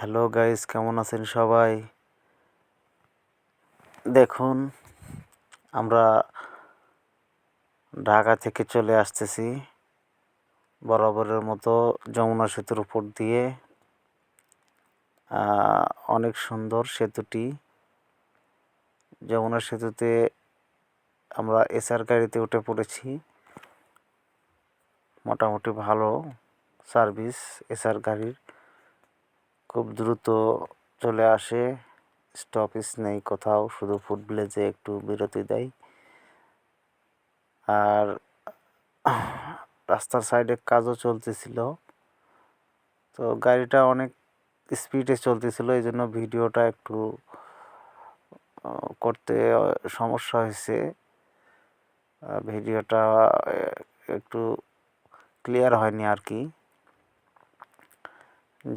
Hello guys, কেমন আছেন সবাই? দেখুন, আমরা ঢাকা থেকে চলে আসতেছি বরাবরের মতো যমুনা সেতুর উপর দিয়ে। অনেক সুন্দর সেতুটি। যমুনা সেতুতে আমরা এসআর গাড়িতে উঠে পড়েছি। মোটামুটি ভালো সার্ভিস এসআর গাড়ির। খুব দ্রুত চলে আসে। স্টপেজ নেই কোথাও, শুধু ফুড ভিলেজে একটু বিরতি দেয়। আর রাস্তার সাইডে কাজও চলতেছিল। তো গাড়িটা অনেক স্পিডে চলতেছিল এই জন্য ভিডিওটা একটু করতে সমস্যা হয়েছে। ভিডিওটা একটু ক্লিয়ার হয়নি আর কি।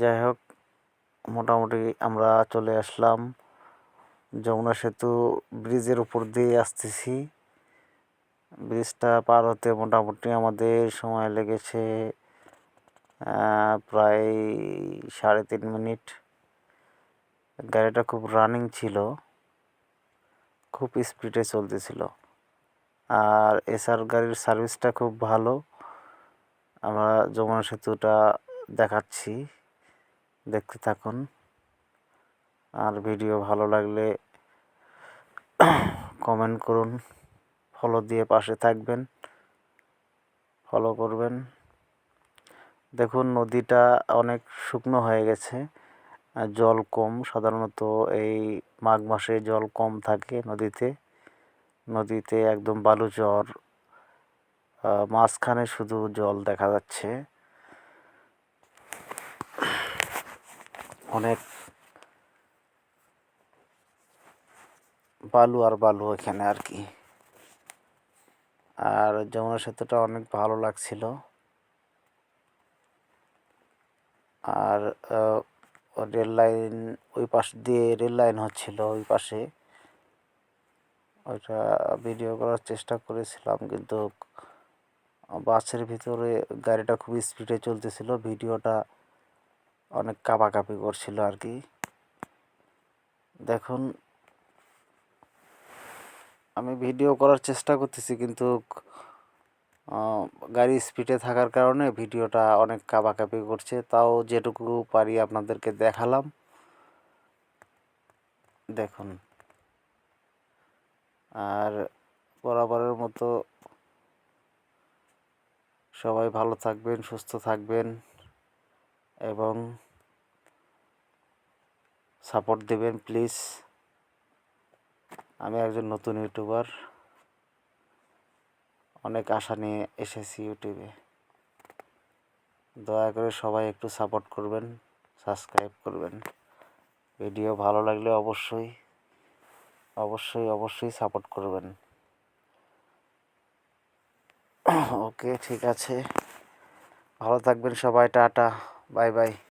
যাই হোক মোটামুটি আমরা চলে আসলাম। যমুনা সেতু ব্রিজের উপর দিয়ে আসতেছি। ব্রিজটা পার হতে মোটামুটি আমাদের সময় লেগেছে প্রায় সাড়ে তিন মিনিট। গাড়িটা খুব রানিং ছিল, খুব স্পিডে চলতেছিল। আর এসআর গাড়ির সার্ভিসটা খুব ভালো। আমরা যমুনা সেতুটা দেখাচ্ছি। দেখতে থাকুন। আর ভিডিও ভালো লাগলে কমেন্ট করুন। ফলো দিয়ে পাশে থাকবেন। ফলো করবেন। দেখুন, নদীটা অনেক শুকনো হয়ে গেছে। জল কম। সাধারণত এই মাঘ মাসে জল কম থাকে নদীতে। নদীতে একদম বালু চর মাঝখানে শুধু জল দেখা যাচ্ছে। অনেক বালু আর বালু এখানে আর কি। আর যমুনা সেতুটা অনেক ভালো লাগছিল। আর রেল লাইন ওই পাশ দিয়ে রেল লাইন হচ্ছিল ওই পাশে। ওইটা ভিডিও করার চেষ্টা করেছিলাম কিন্তু বাসের ভিতরে গাড়িটা খুব স্পিডে চলতেছিল। ভিডিওটা অনেক কাঁপাকাঁপি করছিল আর কি। দেখুন, আমি ভিডিও করার চেষ্টা করতেছি কিন্তু গাড়ি স্পিডে থাকার কারণে ভিডিওটা অনেক কাঁপাকাঁপি করছে। তাও যেটুকু পারি আপনাদেরকে দেখালাম। দেখুন, আর বরাবরের মতো সবাই ভালো থাকবেন, সুস্থ থাকবেন। এবং সাপোর্ট দেবেন প্লিজ আমি একজন নতুন ইউটিউবার অনেক আশা নিয়ে এসেছি ইউটিউবে দয়া করে সবাই একটু সাপোর্ট করবেন সাবস্ক্রাইব করবেন। ভিডিও ভালো লাগলে অবশ্যই অবশ্যই অবশ্যই সাপোর্ট করবেন। ওকে ঠিক আছে। ভালো থাকবেন সবাই, টাটা। Bye bye